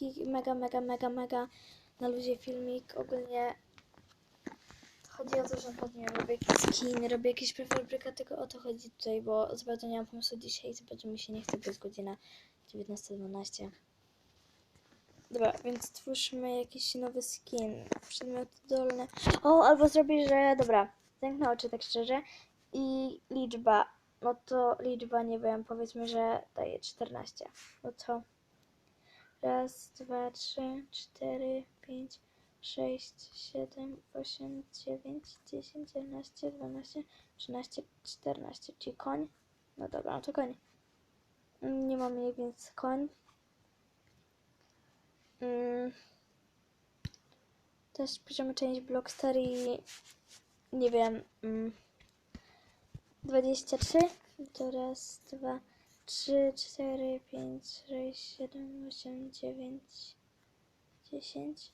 taki mega, mega, mega, mega na luzie filmik. Ogólnie chodzi o to, że pewnie robię jakiś skin, robię jakieś prefabryka, tylko o to chodzi tutaj, bo za bardzo nie mam pomysłu dzisiaj, za bardzo mi się nie chce, bo jest godzina 19.12. Dobra, więc stwórzmy jakiś nowy skin. Przedmioty dolne. O, albo zrobię, że dobra, zamknę oczy tak szczerze i liczba, no to liczba, nie wiem, powiedzmy, że daje 14. No to raz, dwa, trzy, cztery, pięć, sześć, siedem, osiem, dziewięć, dziesięć, jedenaście, dwanaście, trzynaście, czternaście, czyli koń. No dobra, no to koń. Nie mam jej, więc koń. Mm. Też piszemy część Blockstar i nie wiem. Mm. 23. To raz, dwa, trzy, cztery, pięć, sześć, siedem, osiem, dziewięć, dziesięć,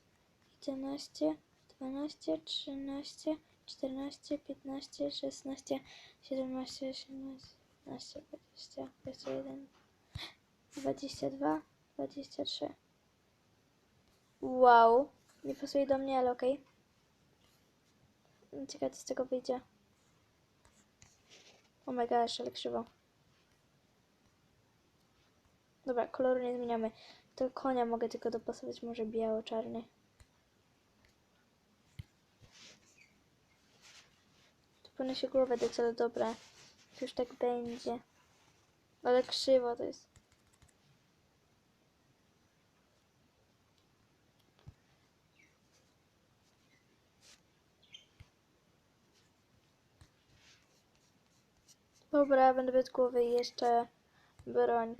jedenaście, dwanaście, trzynaście, czternaście, piętnaście, szesnaście, siedemnaście, osiemnaście, dziewiętnaście, dwadzieścia, dwadzieścia jeden, dwadzieścia dwa, dwadzieścia trzy. Wow, nie pasuje do mnie, ale okej. Ciekawe, co z tego wyjdzie. Oh my gosh, ale krzywo. Dobra, koloru nie zmieniamy. Do konia mogę tylko dopasować może biało-czarny. Tu powinno się głowę dać, ale dobra. Już tak będzie. Ale krzywo to jest. Dobra, będę bez głowy jeszcze broń.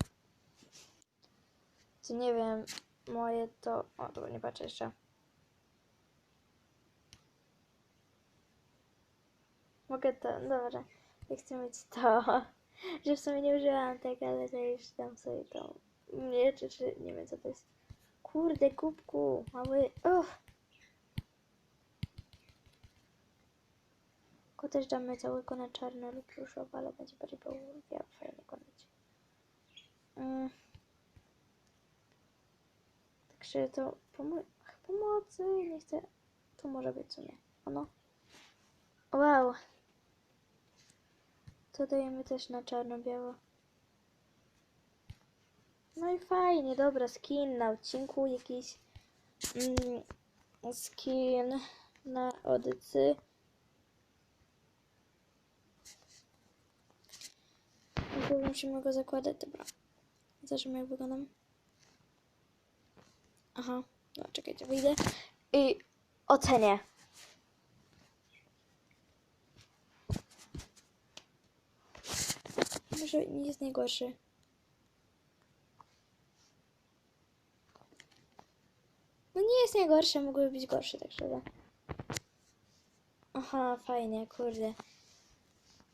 Co nie wiem, moje to... O, dobra, nie patrzę jeszcze. Mogę to, dobra. Ja chcę mieć to. Że w sumie nie użyłam tego, ale to już dam sobie to. Nie, czy, czy, nie wiem co to jest. Kurde, kubku, mały, uff. Tylko też damy całego na czarno lub różowo, ale będzie bardziej biało, fajnie konać. Mm. Także to pomo- pomocy, nie chcę. Tu może być w sumie. Ono. Wow. To dajemy też na czarno-biało. No i fajnie, dobra, skin na odcinku jakiś mm, skin na odycy. Musimy go zakładać, dobra. Zobaczymy jak wyglądam. Aha, no czekajcie, wyjdę i ocenię. Może nie jest najgorszy. No nie jest najgorszy, mógłby być gorszy, tak szczerze. Aha, fajnie, kurde.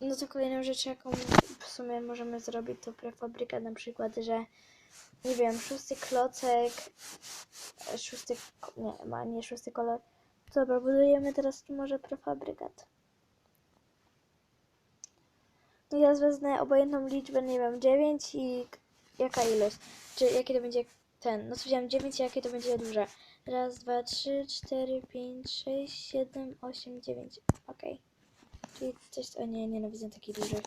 No to kolejną rzecz, jaką w sumie możemy zrobić, to prefabrykat na przykład, że nie wiem, szósty klocek, szósty, nie, ma nie szósty kolor. Dobra, budujemy teraz może prefabrykat. No ja wezmę obojętną liczbę, nie wiem, 9 i jaka ilość, czy jakie to będzie ten, no to wziąłem 9 i jakie to będzie duże. Raz, dwa, trzy, cztery, pięć, sześć, siedem, osiem, dziewięć. Okej. Czyli coś, o nie, nienawidzę takich dużych.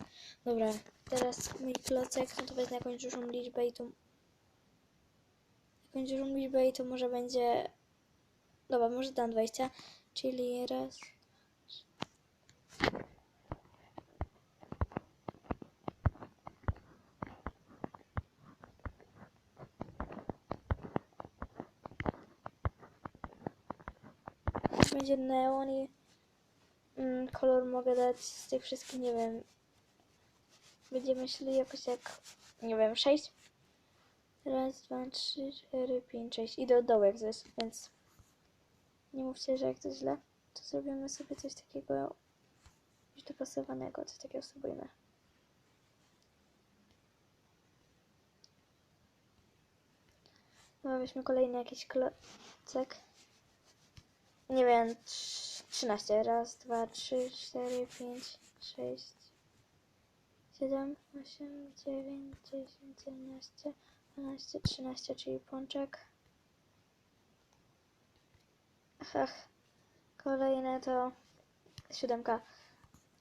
Dobra, teraz mój klocek, no to wezmę jakąś dużą liczbę i tu... Dużą liczbę i to może będzie... Dobra, może dam 20, czyli raz... Będzie neon i mm, kolor mogę dać z tych wszystkich, nie wiem. Będziemy szli jakoś jak, nie wiem, 6. Raz, dwa, trzy, cztery, pięć, sześć. Idę od dołu więc nie mówcie, że jak to źle, to zrobimy sobie coś takiego już dopasowanego, coś takiego spróbujmy. No weźmy kolejny jakiś klocek. Nie wiem, trz- 13. Raz, dwa, trzy, cztery, pięć, sześć, siedem, osiem, dziewięć, dziesięć, jedenaście, dwanaście, trzynaście, czyli pączek. Ach, kolejne to siódemka.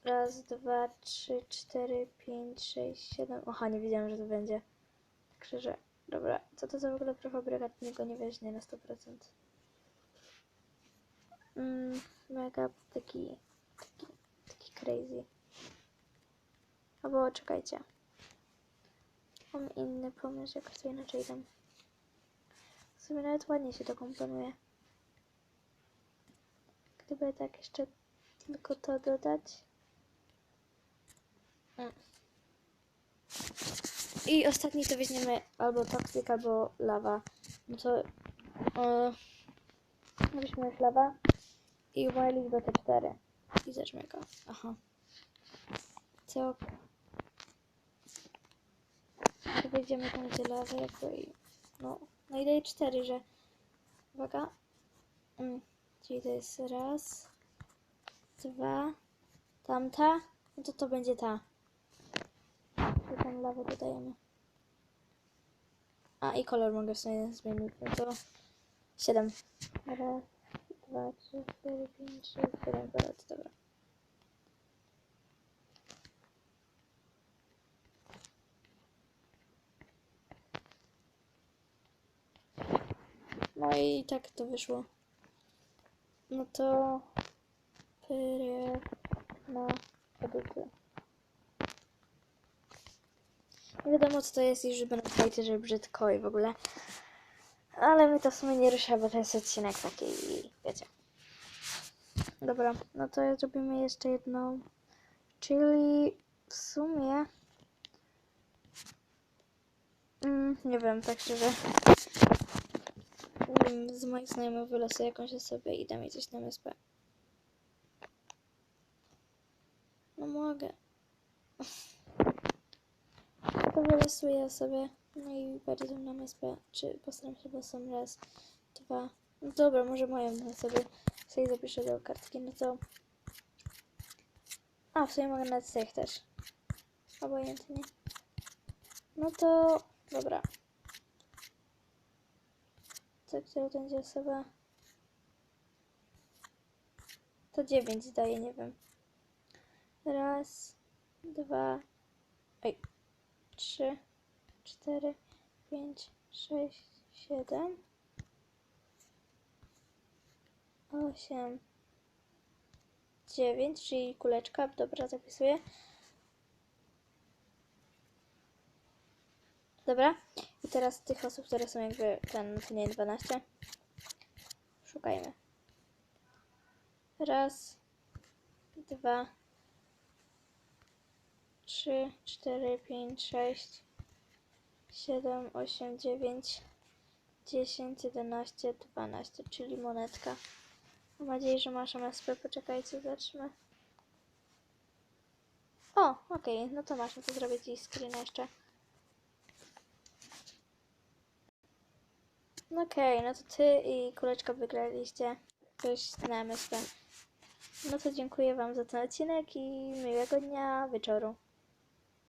Raz, dwa, trzy, cztery, pięć, sześć, siedem. Aha, nie wiedziałam, że to będzie. Także, że... Dobra, co to za w ogóle prefabrykat? Nikt go nie weźmie na 100%. Mm, mega taki, taki, taki crazy. Albo czekajcie. Mam inny pomysł, jak to inaczej dam. W sumie nawet ładnie się to komponuje. Gdyby tak jeszcze tylko to dodać. Mm. I ostatni to weźmiemy albo toxic, albo lawa. No to e, weźmiemy już lawa i wireless do T4. I zacznę go. Aha. Co? To wejdziemy tam gdzie lawa jakby i no, no i daje 4, że uwaga. Mm, czyli to jest raz, dwa, tamta, no to to będzie ta. To tam lawę dodajemy. A i kolor mogę w sumie zmienić, no to 7. Raz, dwa, trzy, cztery, pięć, sześć, siedem, dobra. No i tak to wyszło. No to pyre na edyty. Nie wiadomo co to jest i że będą fajty, że brzydko i w ogóle. Ale my to w sumie nie rusza, bo to jest odcinek taki, wiecie. Dobra, no to zrobimy jeszcze jedną. Czyli w sumie... Mm, nie wiem, tak szczerze. Wiem, z moich znajomych wylosuję jakąś osobę i dam jej coś na MSP. No mogę. To wylosuję sobie. No i bardziej na MSP. Czy postaram się losem raz, dwa. No dobra, może moją sobie. Sobie zapiszę do kartki. No to... A, w sumie mogę na tych też. Obojętnie. No to... Dobra. Która to będzie osoba? To dziewięć zdaje, nie wiem. Raz, dwa, oj, trzy, cztery, pięć, sześć, siedem, osiem, dziewięć, czyli kuleczka, dobra, zapisuję. Dobra, i teraz tych osób, które są jakby ten, to nie 12. Szukajmy. Raz, dwa, trzy, cztery, pięć, sześć, siedem, osiem, dziewięć, dziesięć, jedenaście, dwanaście, czyli monetka. Mam nadzieję, że masz MSP. Poczekajcie, zobaczmy. O, okej, no to masz, no to zrobię ci screena jeszcze. No Okej, no to ty i kuleczka wygraliście coś na MSP. No to dziękuję wam za ten odcinek i miłego dnia, wieczoru.